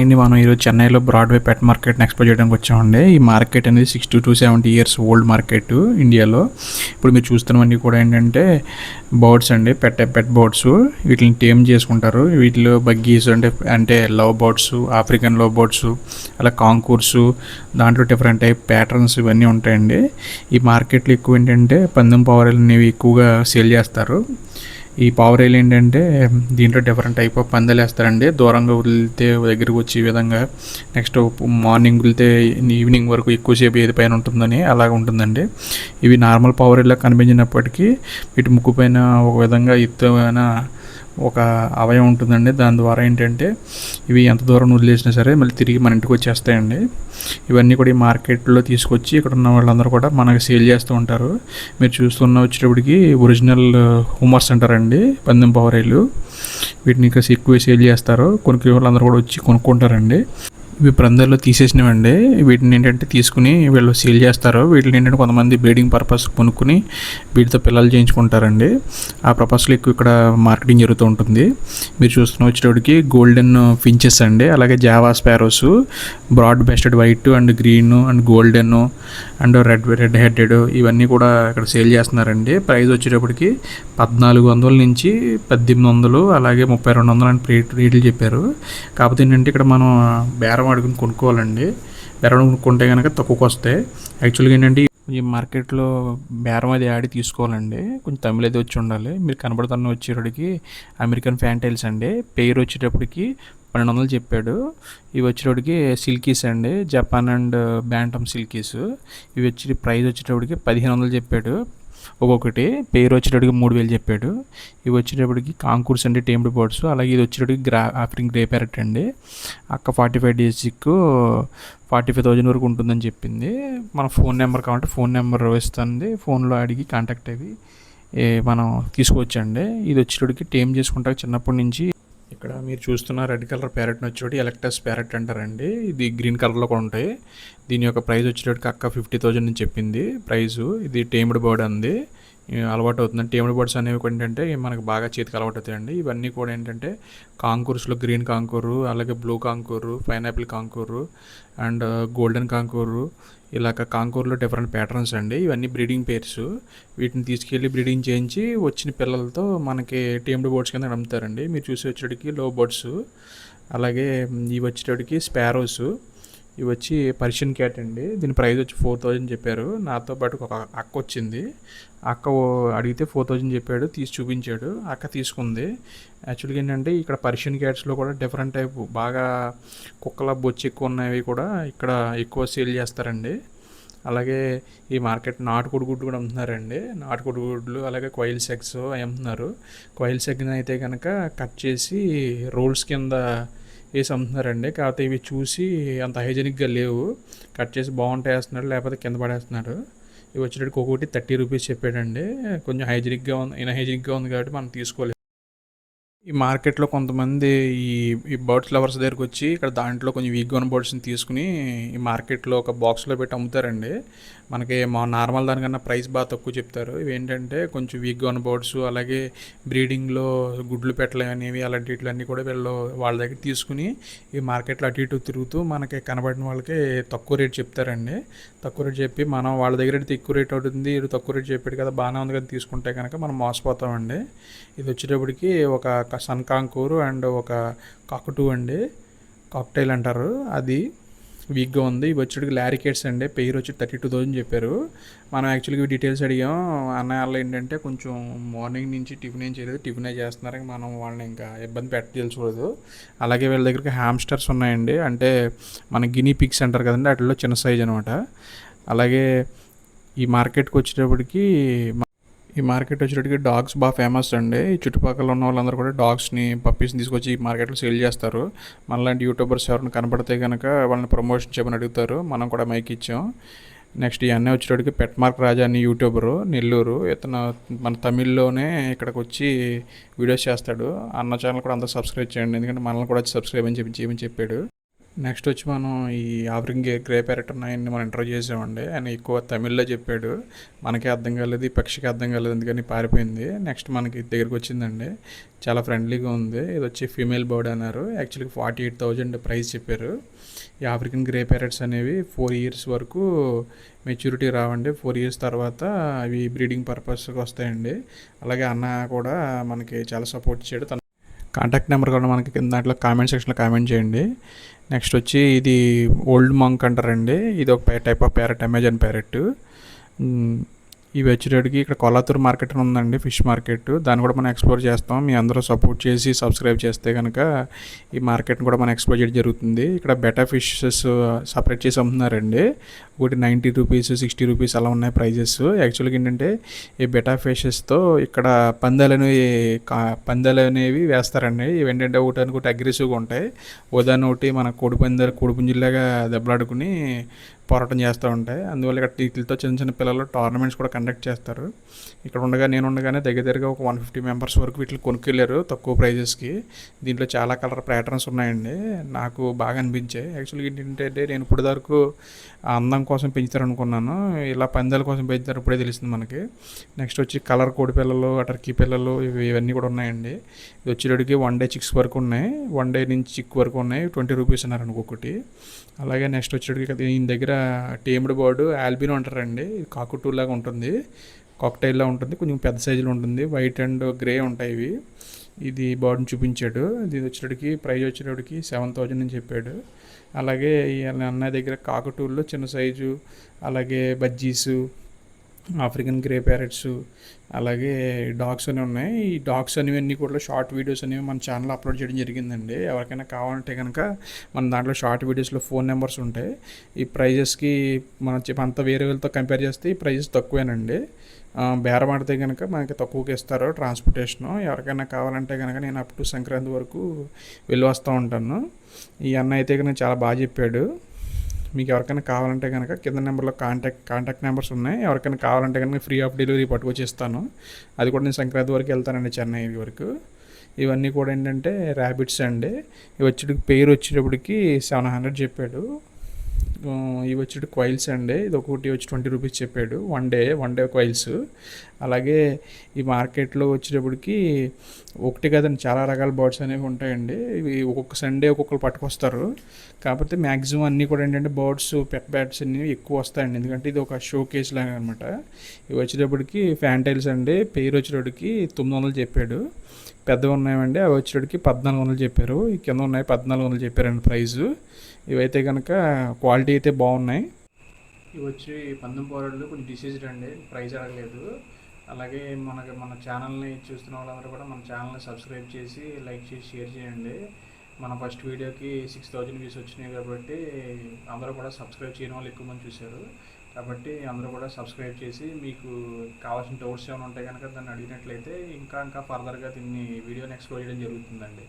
అండి మనం ఈరోజు చెన్నైలో బ్రాడ్వే పెట్ మార్కెట్ని ఎక్స్ప్లోర్ చేయడానికి వచ్చామండి. ఈ మార్కెట్ అనేది sixty to seventy years old market ఇండియాలో ఇప్పుడు మీరు చూస్తున్నవన్నీ కూడా ఏంటంటే బర్డ్స్ అండి పెట్ పెట్ బర్డ్స్ వీటిని టేమ్ చేసుకుంటారు. వీటిలో బగ్గీస్ అంటే అంటే love birds African love birds అలా కాంకూర్స్ దాంట్లో డిఫరెంట్ టైప్ ప్యాటర్న్స్ ఇవన్నీ ఉంటాయండి. ఈ మార్కెట్లో ఎక్కువ ఏంటంటే పందెం పవర్ అనేవి ఎక్కువగా సేల్ చేస్తారు. ఈ పావురేలు ఏంటంటే దీంట్లో డిఫరెంట్ టైప్ ఆఫ్ పందాలు వేస్తారండి. దూరంగా వదిలితే దగ్గరికి వచ్చే విధంగా నెక్స్ట్ మార్నింగ్ వదిలితే ఈవినింగ్ వరకు ఎక్కువసేపు ఏది పైన ఉంటుందని అలాగ ఉంటుందండి. ఇవి నార్మల్ పావురేలా కనిపించినప్పటికీ వీటి ముక్కు పైన ఒక విధంగా ఎత్తైన ఒక అవయం ఉంటుందండి. దాని ద్వారా ఏంటంటే ఇవి ఎంత దూరం వదిలేసినా సరే మళ్ళీ తిరిగి మన ఇంటికి వచ్చేస్తాయండి. ఇవన్నీ కూడా ఈ మార్కెట్లో తీసుకొచ్చి ఇక్కడ ఉన్న వాళ్ళందరూ కూడా మనకి సేల్ చేస్తూ ఉంటారు. మీరు చూస్తున్న వచ్చేటప్పటికి ఒరిజినల్ హూమర్స్ అంటారండి పందెం పవరేలు. వీటిని ఇంకా ఎక్కువ సేల్ చేస్తారు. కొనుక్కునే వాళ్ళందరూ కూడా వచ్చి కొనుక్కుంటారండి. ఇవి ప్రందర్లో తీసేసినవండి. వీటిని ఏంటంటే తీసుకుని వీళ్ళు సేల్ చేస్తారు వీటిని ఏంటంటే కొంతమంది బ్రీడింగ్ పర్పస్ కొనుక్కుని వీటితో పిల్లలు చేయించుకుంటారండి. ఆ పర్పస్లో ఎక్కువ ఇక్కడ మార్కెటింగ్ జరుగుతూ ఉంటుంది. మీరు చూస్తున్న వచ్చేటప్పటికి గోల్డెన్ ఫించెస్ అండి. అలాగే Java sparrows broad breasted white and green and golden and red red headed ఇవన్నీ కూడా ఇక్కడ సేల్ చేస్తున్నారండి. ప్రైస్ వచ్చేటప్పటికి పద్నాలుగు వందల నుంచి పద్దెనిమిది వందలు అలాగే ముప్పై రెండు వందలు అని రేట్లు చెప్పారు. కాకపోతే ఏంటంటే ఇక్కడ మనం బేరం అడుగుని కొనుక్కోవాలండి. బేరం కొనుక్కుంటే కనుక తక్కువకి వస్తాయి యాక్చువల్గా ఏంటంటే ఈ మార్కెట్లో బేరం అది ఆడి తీసుకోవాలండి. కొంచెం తమిళ అయితే వచ్చి ఉండాలి. మీరు కనబడుతున్న వచ్చేటప్పటికి అమెరికన్ ఫ్యాంటైల్స్ అండి. పేరు వచ్చేటప్పటికి పన్నెండు వందలు చెప్పాడు. ఇవి వచ్చేటప్పటికి సిల్కీస్ అండి. Japan and bantam silkies. ఇవి వచ్చి ప్రైస్ వచ్చేటప్పటికి పదిహేను వందలు చెప్పాడు. ఒక్కొక్కటి. పేరు వచ్చేటప్పటికి మూడు వేలు చెప్పాడు. ఇవి వచ్చేటప్పటికి కాంకూర్స్ అండి టేమ్డ్ బర్డ్స్ అలాగే ఇది వచ్చేటప్పటికి గ్రా ఆఫ్రింగ్ గ్రే ప్యారెట్ అండి. అక్క ఫార్టీ ఫైవ్ డేస్కి ఫార్టీ ఫైవ్ థౌజండ్ వరకు ఉంటుందని చెప్పింది. మన ఫోన్ నెంబర్ కావాలంటే ఫోన్ నెంబర్ ఇస్తుంది. ఫోన్లో అడిగి కాంటాక్ట్ అయ్యి మనం తీసుకోవచ్చండి. ఇది వచ్చేటప్పటికి టేమ్ చేసుకుంటా చిన్నప్పటి నుంచి ఇక్కడ మీరు చూస్తున్న రెడ్ కలర్ ప్యారెట్ని వచ్చేటి ఎలక్టస్ ప్యారెట్ అంటారండి. ఇది గ్రీన్ కలర్లో కూడా ఉంటాయి. దీని యొక్క ప్రైస్ వచ్చేటప్పటికి అక్క ఫిఫ్టీ థౌజండ్ అని చెప్పింది ప్రైజు. ఇది టేమ్డ్ బర్డ్ అంది. అలవాటు అవుతుంది టేమ్డ్ బర్డ్స్ అనేవి ఏంటంటే మనకు బాగా చేతికి అలవాటు అవుతాయండి ఇవన్నీ కూడా ఏంటంటే కాంకూర్స్లో గ్రీన్ కాంకూరు అలాగే blue conure pineapple conure and golden conure ఇలాగ కాంకూర్లో డిఫరెంట్ ప్యాటర్న్స్ అండి. ఇవన్నీ బ్రీడింగ్ పేర్స్. వీటిని తీసుకెళ్ళి బ్రీడింగ్ చేయించి వచ్చిన పిల్లలతో మనకి టేమ్డ్ బర్డ్స్ కింద అమ్ముతారండి మీరు చూసి వచ్చేటికి లో బర్డ్స్ అలాగే ఇవి వచ్చేటప్పటికి స్పారోస్ ఇవి వచ్చి పర్షియన్ క్యాట్ అండి. దీని ప్రైస్ వచ్చి ఫోర్ థౌజండ్ చెప్పారు. నాతో పాటు ఒక అక్క వచ్చింది. అక్క అడిగితే ఫోర్ థౌజండ్ చెప్పాడు తీసి చూపించాడు. అక్క తీసుకుంది. యాక్చువల్గా ఏంటంటే ఇక్కడ పర్షియన్ క్యాట్స్లో కూడా డిఫరెంట్ టైప్ బాగా కుక్కల బొచ్చి ఎక్కువ ఉన్నవి కూడా ఇక్కడ ఎక్కువ సేల్ చేస్తారండి. అలాగే ఈ మార్కెట్ నాటుకోడి గుడ్లు కూడా అమ్ముతున్నారండి. నాటుకోడి గుడ్లు అలాగే కోయిల్ సెగ్స్ అవి అమ్ముతున్నారు. కోయిల్ సెగ్ అయితే కనుక కట్ చేసి రోల్స్ కింద వేసి అమ్ముతున్నారండి. కాకపోతే ఇవి చూసి అంత హైజెనిక్గా లేవు. కట్ చేసి బాగుంటాయి వేస్తున్నాడు లేకపోతే కింద పడేస్తున్నాడు ఇవి వచ్చేటప్పటికి ఒక్కొక్కటి థర్టీ రూపీస్ చెప్పాడండి. కొంచెం హైజెనిక్గా ఉంది ఇన్ హైజెనిక్గా ఉంది కాబట్టి మనం తీసుకోలేదు. ఈ మార్కెట్లో కొంతమంది ఈ ఈ బర్డ్స్ లవర్స్ దగ్గరికి వచ్చి ఇక్కడ దాంట్లో కొంచెం వీక్గా ఉన్న బర్డ్స్ని తీసుకుని ఈ మార్కెట్లో ఒక బాక్స్లో పెట్టి అమ్ముతారండి. మనకి మా నార్మల్ దానికన్నా ప్రైస్ బాగా తక్కువ చెప్తారు. ఇవి ఏంటంటే కొంచెం వీక్గా ఉన్న బర్డ్స్ అలాగే బ్రీడింగ్లో గుడ్లు పెట్టలు అనేవి అలాంటి వీటిలన్నీ కూడా వీళ్ళు వాళ్ళ దగ్గర తీసుకుని ఈ మార్కెట్లో అటు ఇటు తిరుగుతూ మనకి కనబడిన వాళ్ళకి తక్కువ రేట్ చెప్తారండి. తక్కువ రేట్ చెప్పి మనం వాళ్ళ దగ్గర అయితే ఎక్కువ రేట్ అవుతుంది. ఇటు తక్కువ రేట్ చెప్పాడు కదా బాగానే ఉంది కదా తీసుకుంటే కనుక మనం మోసపోతామండి. ఇది వచ్చేటప్పటికి ఒక సన్ కాంకూరు అండ్ ఒక కాకుటూ అండి. కాక్టైల్ అంటారు. అది వీక్గా ఉంది. ఇవి వచ్చేటికి లారికేట్స్ అండి. పేరు వచ్చి థర్టీ టూ థౌజండ్ చెప్పారు. మనం యాక్చువల్గా డీటెయిల్స్ అడిగాం. అన్నయ్య వాళ్ళు ఏంటంటే కొంచెం మార్నింగ్ నుంచి టిఫిన్ ఏం చేయలేదు. టిఫినే చేస్తున్నారు. మనం వాళ్ళని ఇంకా ఇబ్బంది పెట్టదలుచుకోలేదు అలాగే వీళ్ళ దగ్గరికి హ్యామ్స్టర్స్ ఉన్నాయండి. అంటే మన గినీ పిక్స్ అంటారు కదండి. వాటిలో చిన్న సైజ్ అనమాట అలాగే ఈ మార్కెట్కి వచ్చేటప్పటికి ఈ మార్కెట్ వచ్చేటికి డాగ్స్ బాగా ఫేమస్ అండి. ఈ చుట్టుపక్కల ఉన్న వాళ్ళందరూ కూడా డాగ్స్ని పప్పీస్ని తీసుకొచ్చి ఈ మార్కెట్లో సేల్ చేస్తారు. మనలాంటి యూట్యూబర్స్ ఎవరైనా కనపడితే కనుక వాళ్ళని ప్రమోషన్ చేయమని అడుగుతారు. మనం కూడా మైక్ ఇచ్చాం. నెక్స్ట్ ఈ అన్నయ్య వచ్చేటప్పటికి పెట్ మార్క్ రాజా అని యూట్యూబరు నెల్లూరు. ఇతను మన తమిళ్ళోనే ఇక్కడికి వచ్చి వీడియోస్ చేస్తాడు. అన్న ఛానల్ కూడా అందరూ సబ్స్క్రైబ్ చేయండి. ఎందుకంటే మనల్ని కూడా సబ్స్క్రైబ్ అని చెప్పి చేయమని చెప్పాడు. నెక్స్ట్ వచ్చి మనం ఈ ఆఫరింగ్ గ్రే ప్యారెట్ ఉన్నాయని మనం ఇంటర్వ్యూ చేసామండి. ఆయన ఎక్కువ తమిళ్ళో చెప్పాడు. మనకే అర్థం కాలేదు ఈ పక్షికి అర్థం కాలేదు అందుకని పారిపోయింది. నెక్స్ట్ మనకి దగ్గరికి వచ్చిందండి. చాలా ఫ్రెండ్లీగా ఉంది. ఇది వచ్చి ఫీమేల్ బర్డ్ అన్నారు. యాక్చువల్గా ఫార్టీ ఎయిట్ థౌజండ్ ప్రైస్ చెప్పారు. ఈ ఆఫ్రికన్ గ్రే ప్యారెట్స్ అనేవి ఫోర్ ఇయర్స్ వరకు మెచ్యూరిటీ రావండి. ఫోర్ ఇయర్స్ తర్వాత అవి బ్రీడింగ్ పర్పస్కి వస్తాయండి. అలాగే అన్న కూడా మనకి చాలా సపోర్ట్ చేయడు తన కాంటాక్ట్ నెంబర్ కూడా మనకి కింద దాంట్లో కామెంట్ సెక్షన్లో కామెంట్ చేయండి. నెక్స్ట్ వచ్చి ఇది ఓల్డ్ మంక్ అంటారండి. ఇది ఒక type of parrot Amazon parrot. ఇవి వచ్చేటడికి ఇక్కడ కొల్లాతూరు మార్కెట్ అని ఉందండి ఫిష్ మార్కెట్. దాన్ని కూడా మనం ఎక్స్ప్లోర్ చేస్తాం. మీ అందరూ సపోర్ట్ చేసి సబ్స్క్రైబ్ చేస్తే కనుక ఈ మార్కెట్ని కూడా మనం ఎక్స్ప్లోర్ చేయడం జరుగుతుంది. ఇక్కడ బెటర్ ఫిషెస్ సపరేట్ చేసి అమ్ముతున్నారండి. ఒకటి నైంటీ రూపీస్ సిక్స్టీ రూపీస్ అలా ఉన్నాయి ప్రైజెస్. యాక్చువల్గా ఏంటంటే ఈ బెటా ఫిషెస్తో ఇక్కడ పందాలు అనేవి కా- పందాలు అనేవి వేస్తారండి. ఇవి ఏంటంటే ఒకటి అనుకుంటే అగ్రెసివ్గా ఉంటాయి. ఉదాహరణ ఒకటి మన కోడి పందాలు కోడి పుంజుల్లాగా దెబ్బలాడుకుని పోరాటం చేస్తూ ఉంటాయి. అందువల్ల ఇక్కడ వీటితో చిన్న చిన్న పిల్లలు టోర్నమెంట్స్ కూడా కండక్ట్ చేస్తారు. ఇక్కడ ఉండగా నేను ఉండగానే దగ్గర దగ్గరగా ఒక వన్ ఫిఫ్టీ మెంబర్స్ వరకు వీటిని కొనుక్కెళ్ళారు తక్కువ ప్రైజెస్కి దీంట్లో చాలా కలర్ ప్యాటర్న్స్ ఉన్నాయండి. నాకు బాగా అనిపించాయి. యాక్చువల్గా ఏంటంటే నేను ఇప్పుడు వరకు అందం కోసం పెంచుతారు అనుకున్నాను ఇలా పందాల కోసం పెంచుతారు ఇప్పుడే తెలిసింది మనకి. నెక్స్ట్ వచ్చి కలర్ కోడి పిల్లలు టర్కీ పిల్లలు ఇవి ఇవన్నీ కూడా ఉన్నాయండి. ఇది వచ్చేటడికి వన్ డే చిక్స్ వరకు ఉన్నాయి. వన్ డే నుంచి చిక్ వరకు ఉన్నాయి. ట్వంటీ రూపీస్ అన్నారు ఒక్కొక్కటి అలాగే నెక్స్ట్ వచ్చేటికి దీని దగ్గర టేమ్డ్ బోర్డు ఆల్బినో అంటారండి. కాకుటూలాగా లాగా ఉంటుంది కాక్టైల్లా ఉంటుంది. కొంచెం పెద్ద సైజులో ఉంటుంది. వైట్ అండ్ గ్రే ఉంటాయి ఇవి. ఇది బోర్డుని చూపించాడు. ఇది వచ్చేటికి ప్రైజ్ వచ్చేటప్పటికి సెవెన్ థౌజండ్ అని చెప్పాడు. అలాగే అన్నయ్య దగ్గర కాకటూల్లో చిన్న సైజు అలాగే బజ్జీసు ఆఫ్రికన్ గ్రే ప్యారెట్స్ అలాగే డాగ్స్ అనేవి ఉన్నాయి. ఈ డాగ్స్ అనేవన్నీ కూడా షార్ట్ వీడియోస్ అనేవి మన ఛానల్ అప్లోడ్ చేయడం జరిగిందండి. ఎవరికైనా కావాలంటే కనుక మన దాంట్లో షార్ట్ వీడియోస్లో ఫోన్ నెంబర్స్ ఉంటాయి. ఈ ప్రైజెస్కి మనం అంత వేరే వాళ్ళతో కంపేర్ చేస్తే ఈ ప్రైజెస్ తక్కువేనండి. బేరమాడితే కనుక మనకి తక్కువకి ఇస్తారు ట్రాన్స్పోర్టేషను. ఎవరికైనా కావాలంటే కనుక నేను అప్ టు సంక్రాంతి వరకు వెళ్ళి వస్తూ ఉంటాను. ఈ అన్న అయితే కనుక చాలా బాగా చెప్పాడు. మీకు ఎవరికైనా కావాలంటే కనుక కింద నెంబర్లో కాంటాక్ట్ కాంటాక్ట్ నెంబర్స్ ఉన్నాయి. ఎవరికైనా కావాలంటే కనుక ఫ్రీ ఆఫ్ డెలివరీ పట్టుకొచ్చి ఇస్తాను. అది కూడా నేను సంక్రాంతి వరకు వెళ్తానండి చెన్నై వరకు. ఇవన్నీ కూడా ఏంటంటే ర్యాబిట్స్ అండి. ఇవి వచ్చేటికి పేరు వచ్చేటప్పటికి సెవెన్ హండ్రెడ్ చెప్పాడు. ఇవి వచ్చేటి క్వైల్స్ అండి. ఇది ఒకటి వచ్చి ట్వంటీ రూపీస్ చెప్పాడు. One day one day quails అలాగే ఈ మార్కెట్లో వచ్చేటప్పటికి ఒకటి కదండి చాలా రకాల బర్డ్స్ అనేవి ఉంటాయండి. ఇవి ఒక్కొక్క సండే ఒక్కొక్కరు పట్టుకొస్తారు. కాకపోతే మ్యాక్సిమం అన్నీ కూడా ఏంటంటే బర్డ్స్ పెట్ బ్యాట్స్ అన్నీ ఎక్కువ వస్తాయండి. ఎందుకంటే ఇది ఒక షో కేస్ లాగా అనమాట ఇవి వచ్చేటప్పటికి ఫ్యాంటైల్స్ అండి. పేరు వచ్చేటప్పటికి తొమ్మిది వందలు చెప్పాడు. పెద్దవి ఉన్నాయండి. అవి వచ్చేటప్పటికి పద్నాలుగు వందలు చెప్పారు. ఈ కింద ఉన్నాయి పద్నాలుగు వందలు చెప్పారండి ప్రైజు. ఇవైతే కనుక క్వాలిటీ అయితే బాగున్నాయి. ఇవి వచ్చి పందెం పోరాడులు కొంచెం డిసీజ్డ్ అండి. ప్రైస్ అడగలేదు. అలాగే మనకి మన ఛానల్ని చూస్తున్న వాళ్ళందరూ కూడా మన ఛానల్ని సబ్స్క్రైబ్ చేసి లైక్ చేసి షేర్ చేయండి. మన ఫస్ట్ వీడియోకి సిక్స్ థౌజండ్ వ్యూస్ వచ్చినాయి కాబట్టి అందరూ కూడా సబ్స్క్రైబ్ చేయడం వాళ్ళు ఎక్కువ మంది చూశారు. కాబట్టి అందరూ కూడా సబ్స్క్రైబ్ చేసి మీకు కావాల్సిన డౌట్స్ ఏమైనా ఉంటే కనుక దాన్ని అడిగినట్లయితే ఇంకా ఇంకా ఫర్దర్గా దీన్ని వీడియోని ఎక్స్ప్లోర్ చేయడం జరుగుతుందండి.